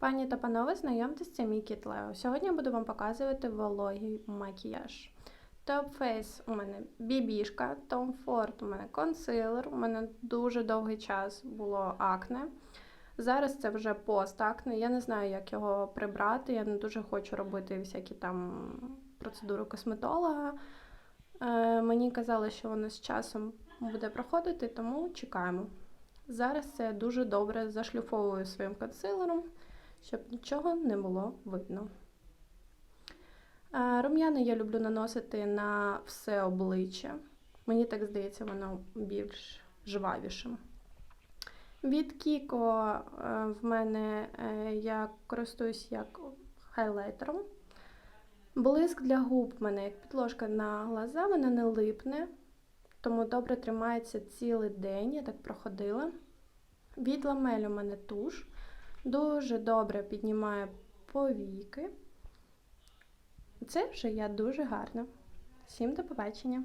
Пані та панове, знайомтесь, це мій кіт Лео. Сьогодні буду вам показувати вологий макіяж. Top Face у мене бібішка, Tom Ford у мене консилер. У мене дуже довгий час було акне. Зараз це вже постакне. Я не знаю, як його прибрати. Я не дуже хочу робити всякі там процедури косметолога. Е, мені казали, що воно з часом буде проходити, тому чекаємо. Зараз це дуже добре зашліфовую своїм консилером, щоб нічого не було видно. Е, Рум'яна я люблю наносити на все обличчя. Мені так здається, воно більш жвавішим. Від Кіко е, в мене е, я користуюсь як хайлайтером. Блиск для губ в мене як підложка на глаза, вона не липне, тому добре тримається цілий день, я так проходила. Від ламель у мене туш. Дуже добре піднімає повіки. Це вже я дуже гарна. Всім до побачення!